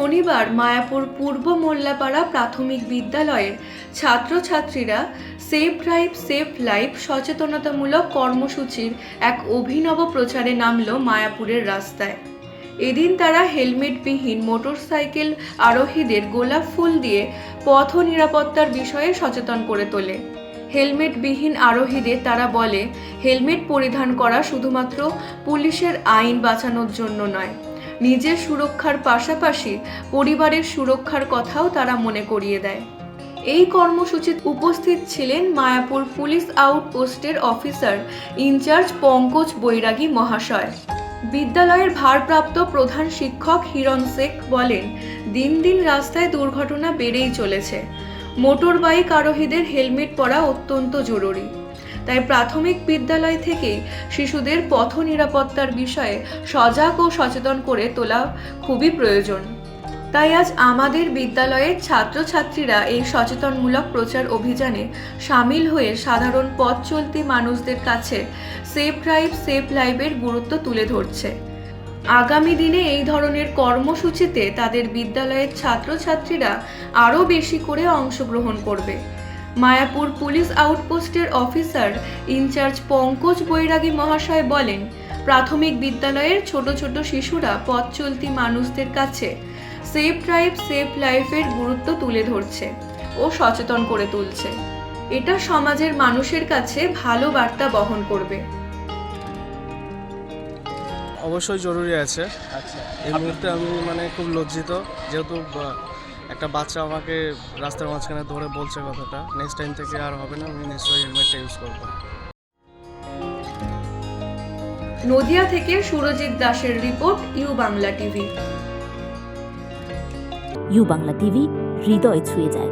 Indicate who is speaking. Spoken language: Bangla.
Speaker 1: রবিবার মায়াপুর পূর্ব মোল্লাপাড়া প্রাথমিক বিদ্যালয়ের ছাত্রছাত্রীরা সেফ ড্রাইভ, সেফ লাইফ সচেতনতামূলক কর্মসূচির এক অভিনব প্রচারে নামল মায়াপুরের রাস্তায়। এদিন তারা হেলমেটবিহীন মোটরসাইকেল আরোহীদের গোলাপ ফুল দিয়ে পথ নিরাপত্তার বিষয়ে সচেতন করে তোলে। হেলমেটবিহীন আরোহীদের তারা বলে, হেলমেট পরিধান করা শুধুমাত্র পুলিশের আইন বাঁচানোর জন্য নয় নিজের সুরক্ষার পাশাপাশি পরিবারের সুরক্ষার কথাও তারা মনে করিয়ে দেয়। এই কর্মসূচিতে উপস্থিত ছিলেন Mayapur police আউটপোস্টের officer in charge Pankaj Bairagi মহাশয়। বিদ্যালয়ের ভারপ্রাপ্ত প্রধান শিক্ষক হিরণ শেখ বলেন, দিন দিন রাস্তায় দুর্ঘটনা বেড়েই চলেছে। মোটর বাইক আরোহীদের হেলমেট পরা অত্যন্ত জরুরি। তাই প্রাথমিক বিদ্যালয় থেকেই শিশুদের পথ নিরাপত্তার বিষয়ে সজাগ ও সচেতন করে তোলা খুবই প্রয়োজন। তাই আজ আমাদের বিদ্যালয়ের ছাত্রছাত্রীরা এই সচেতনমূলক প্রচার অভিযানে সামিল হয়ে সাধারণ পথ চলতি মানুষদের কাছে সেফ ড্রাইভ, সেফ লাইভের গুরুত্ব তুলে ধরছে। আগামী দিনে এই ধরনের কর্মসূচিতে তাদের বিদ্যালয়ের ছাত্রছাত্রীরা আরও বেশি করে অংশগ্রহণ করবে। Mayapur police আউটপোস্টের officer in charge Pankaj Bairagi মহাশয় বলেন প্রাথমিক বিদ্যালয়ের ছোট ছোট শিশুরা পথ চলতি মানুষদের কাছে সেফ ড্রাইভ সেফ লাইফের গুরুত্ব তুলে ধরছে ও সচেতন করে তুলছে। এটা সমাজের মানুষের কাছে ভালো বার্তা বহন করবে।
Speaker 2: অবশ্যই জরুরি আছে।
Speaker 3: আচ্ছা।
Speaker 2: এই মুহূর্তে আমি মানে খুব লজ্জিত যেহেতু একটা বাচ্চা আমাকে রাস্তার মাঝখানে ধরে বলছে কথাটা। নেক্সট টাইম থেকে আর হবে না আমি নিশ্চয়ই হেলমেটটা ইউজ করব।
Speaker 1: নদিয়া থেকে সুরজিৎ দাসের report U Bangla TV.
Speaker 4: U Bangla TV হৃদয় ছুঁয়ে যায়।